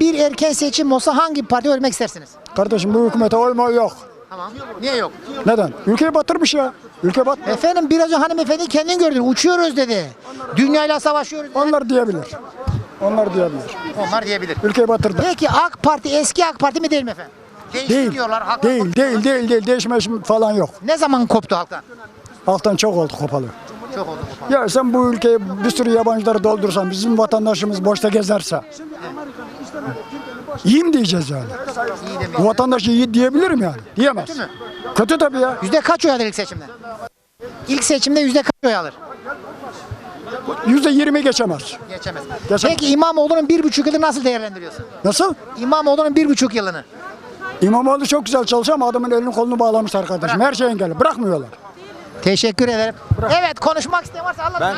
bir erken seçim olsa hangi partiye vermek istersiniz? Kardeşim bu hükümete oyma yok. Tamam. Niye yok? Neden? Ülkeyi batırmış ya. Ülke bat. Efendim biraz önce hanımefendi kendin gördün. Uçuyoruz dedi. Dünyayla savaşıyoruz. dedi. Onlar diyebilir. Onlar diyebilir. Onlar diyebilir. Ülkeyi batırdı. Peki AK Parti eski AK Parti mi değil mi efendim? Değişti Değil. diyorlar. halktan Değil, değil, diyorlar. değil, değil. Değişme falan yok. Ne zaman koptu halktan? Halktan çok oldu kopalı. Çok oldu. Ya sen bu ülkeyi bir sürü yabancıları doldursan, bizim vatandaşımız boşta gezerse. İyi mi diyeceğiz yani? Bu vatandaşı iyi diyebilirim yani. Diyemez. Kötü tabii ya. Yüzde kaç oy alır ilk seçimde? İlk seçimde yüzde kaç oy alır? Yüzde yirmi geçemez. Geçemez. Geçemez. Peki İmamoğlu'nun bir buçuk yılı nasıl değerlendiriyorsun? Nasıl? İmamoğlu'nun bir buçuk yılını. İmamoğlu çok güzel çalışıyor ama adamın elini kolunu bağlamış arkadaşım. Her şey engelli. Bırakmıyorlar. Teşekkür ederim. Evet konuşmak isteyen varsa Allah Ben